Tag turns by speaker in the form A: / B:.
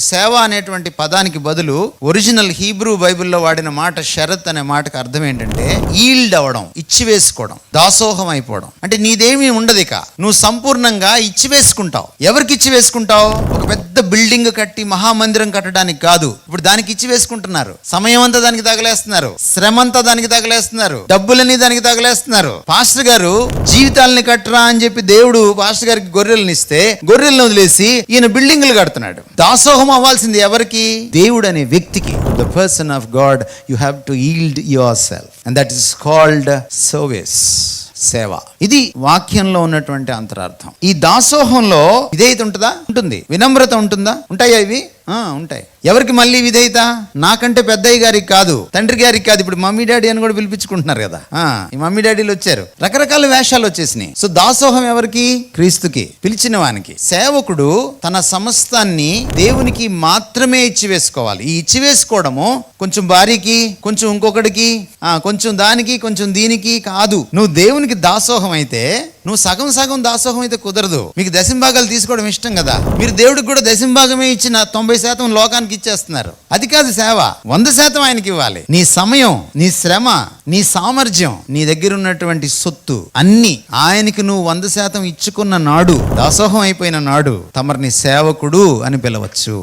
A: సేవ అనేటువంటి పదానికి బదులు ఒరిజినల్ హీబ్రూ బైబిల్లో వాడిన మాట షరత్ అనే మాటకు అర్థం ఏంటంటే ఈల్డ్ అవ్వడం ఇచ్చి వేసుకోవడం దాసోహం అయిపోవడం. అంటే నీదేమీ ఉండదు ఇక. నువ్వు సంపూర్ణంగా ఇచ్చి వేసుకుంటావు ఎవరికి ఇచ్చివేసుకుంటావు? ఒక పెద్ద బిల్డింగ్ కట్టి మహామందిరం కట్టడానికి కాదు. ఇప్పుడు దానికి ఇచ్చి వేసుకుంటున్నారు సమయం అంతా దానికి తగలేస్తున్నారు. శ్రమ అంతా దానికి తగలేస్తున్నారు. డబ్బులని దానికి తగలేస్తున్నారు. పాస్టర్ గారు జీవితాలని కట్టరా అని చెప్పి దేవుడు పాస్టర్ గారికి గొర్రెలను ఇస్తే గొర్రెలను వదిలేసి ఈయన బిల్డింగ్లు కడుతున్నాడు. దాసోహం అవ్వాల్సింది ఎవరికి? దేవుడు అనే వ్యక్తికి. The person of God you have to yield yourself and that is called service సేవ. ఇది వాక్యంలో ఉన్నటువంటి అంతరార్థం. ఈ దాసోహంలో విధేయత ఉంటుందా? ఉంటుంది. వినమ్రత ఉంటుందా? ఉంటాయా ఇవి? ఉంటాయి. ఎవరికి మళ్ళీ విధేయత? నాకంటే పెద్దయ్య గారికి కాదు. తండ్రి గారికి కాదు. ఇప్పుడు మమ్మీ డాడీ అని కూడా పిలిపించుకుంటున్నారు కదా. ఈ మమ్మీ డాడీలు వచ్చారు. రకరకాల వేషాలు వచ్చేసినాయి. సో దాసోహం ఎవరికి? క్రీస్తుకి. పిలిచిన వానికి. సేవకుడు తన సమస్తాన్ని దేవునికి మాత్రమే ఇచ్చి వేసుకోవాలి. ఈ ఇచ్చి వేసుకోవడము కొంచెం భార్యకి కొంచెం ఇంకొకటికి ఆ, కొంచెం దానికి కొంచెం దీనికి కాదు. నువ్వు దేవునికి దాసోహం అయితే నువ్వు సగం సగం దాసోహం అయితే కుదరదు. మీకు దశంభాగాలు తీసుకోవడం ఇష్టం కదా. మీరు దేవుడికి కూడా దశంభాగమే ఇచ్చిన తొంభై శాతం లోకానికి ఇచ్చేస్తున్నారు. అది కాదు సేవ. వంద శాతం ఆయనకి ఇవ్వాలి. నీ సమయం నీ శ్రమ నీ సామర్థ్యం నీ దగ్గర ఉన్నటువంటి సొత్తు అన్ని ఆయనకి నువ్వు వంద శాతం ఇచ్చుకున్న నాడు దాసోహం అయిపోయిన నాడు తమరిని సేవకుడు అని పిలవచ్చు.